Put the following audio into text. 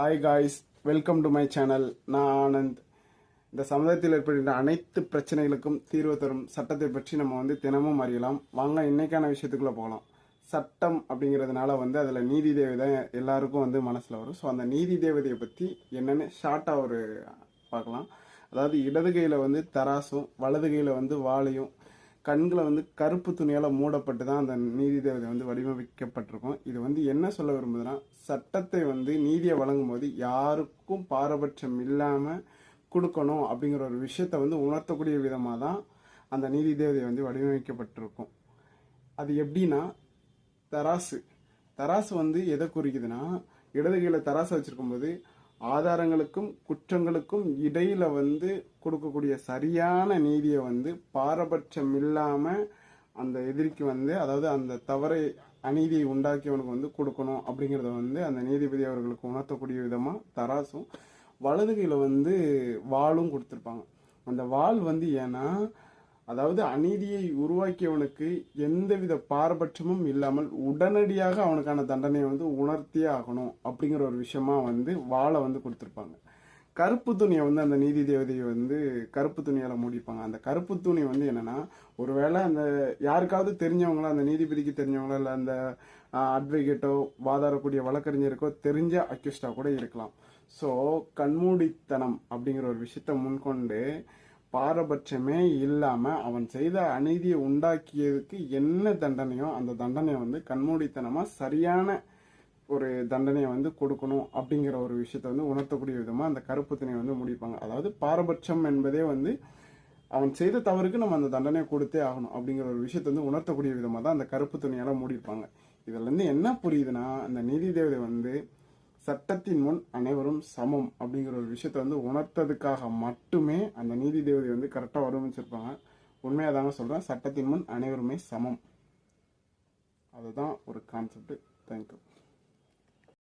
Hi guys welcome to my channel நான் ஆனந்த். இந்த சமுதாயத்தில் ஏற்படுகின்ற அனைத்து பிரச்சனைகளுக்கும் தீர்வு தரும் சட்டத்தை பற்றி நம்ம வந்து தினமும் அறியலாம். வாங்க இன்னைக்கான விஷயத்துக்குள்ளே போகலாம். சட்டம் அப்படிங்கிறதுனால வந்து அதில் நீதி தேவதை எல்லாருக்கும் வந்து மனசில் வரும். ஸோ அந்த நீதி தேவதையை பற்றி என்னென்னு ஷார்ட்டாக ஒரு பார்க்கலாம். அதாவது இடது கையில் வந்து தராசும் வலது கையில் வந்து வாளையும் கண்களை வந்து கருப்பு துணியால் மூடப்பட்டு தான் அந்த நீதி தேவதை வந்து வடிவமைக்கப்பட்டிருக்கும். இது வந்து என்ன சொல்ல விரும்புதுன்னா சட்டத்தை வந்து நீதியை வழங்கும் போது யாருக்கும் பாரபட்சம் இல்லாமல் கொடுக்கணும் அப்படிங்கிற ஒரு விஷயத்தை வந்து உணர்த்தக்கூடிய விதமாக தான் அந்த நீதி தேவதை வந்து வடிவமைக்கப்பட்டிருக்கும். அது எப்படின்னா தராசு. தராசு வந்து எதை குறிக்குதுன்னா இடது கையில் தராசு வச்சுருக்கும்போது ஆதாரங்களுக்கும் குற்றங்களுக்கும் இடையில வந்து கொடுக்கக்கூடிய சரியான நீதியை வந்து பாரபட்சம் இல்லாம அந்த எதிரிக்கு வந்து அதாவது அந்த தவறை அநீதியை உண்டாக்கியவனுக்கு வந்து கொடுக்கணும் அப்படிங்கறத வந்து அந்த நீதிபதி அவர்களுக்கு உணர்த்தக்கூடிய விதமா தராசும் வலது கையில வந்து வாளும் கொடுத்துருப்பாங்க. அந்த வாள் வந்து ஏன்னா அதாவது அநீதியை உருவாக்கியவனுக்கு எந்தவித பாரபட்சமும் இல்லாமல் உடனடியாக அவனுக்கான தண்டனையை வந்து உணர்த்தியே ஆகணும் அப்படிங்கிற ஒரு விஷயமா வந்து வாழை வந்து கொடுத்துருப்பாங்க. கருப்பு துணியை வந்து அந்த நீதி தேவதையை வந்து கருப்பு துணியால் மூடிப்பாங்க. அந்த கருப்பு துணி வந்து என்னன்னா ஒருவேளை அந்த யாருக்காவது தெரிஞ்சவங்களோ அந்த நீதிபதிக்கு தெரிஞ்சவங்களோ இல்லை அந்த அட்வொகேட்டோ வாதாடக்கூடிய வழக்கறிஞருக்கோ தெரிஞ்ச அக்யூஸ்டா கூட இருக்கலாம். ஸோ கண்மூடித்தனம் அப்படிங்கிற ஒரு விஷயத்த முன்கொண்டு பாரபட்சமே இல்லாமல் அவன் செய்த அநீதியை உண்டாக்கியதுக்கு என்ன தண்டனையோ அந்த தண்டனையை வந்து கண்மூடித்தனமாக சரியான ஒரு தண்டனையை வந்து கொடுக்கணும் அப்படிங்கிற ஒரு விஷயத்த வந்து உணர்த்தக்கூடிய விதமாக அந்த கருப்பு துணியை வந்து முடிப்பாங்க. அதாவது பாரபட்சம் என்பதே வந்து அவன் செய்த தவறுக்கு நம்ம அந்த தண்டனையை கொடுத்தே ஆகணும் அப்படிங்கிற ஒரு விஷயத்த வந்து உணர்த்தக்கூடிய விதமாக தான் அந்த கருப்பு துணியால் மூடிப்பாங்க இதுலேருந்து என்ன புரியுதுன்னா அந்த நீதி தேவதை வந்து சட்டத்தின் முன் அனைவரும் சமம் அப்படிங்கிற ஒரு விஷயத்த வந்து உணர்த்ததுக்காக மட்டுமே அந்த நீதி தேவதை வந்து கரெக்டாக வடிவமைச்சிருப்பாங்க. உண்மையாக தாங்க சொல்கிறேன் சட்டத்தின் முன் அனைவருமே சமம். அதுதான் ஒரு கான்செப்ட் தேங்க்யூ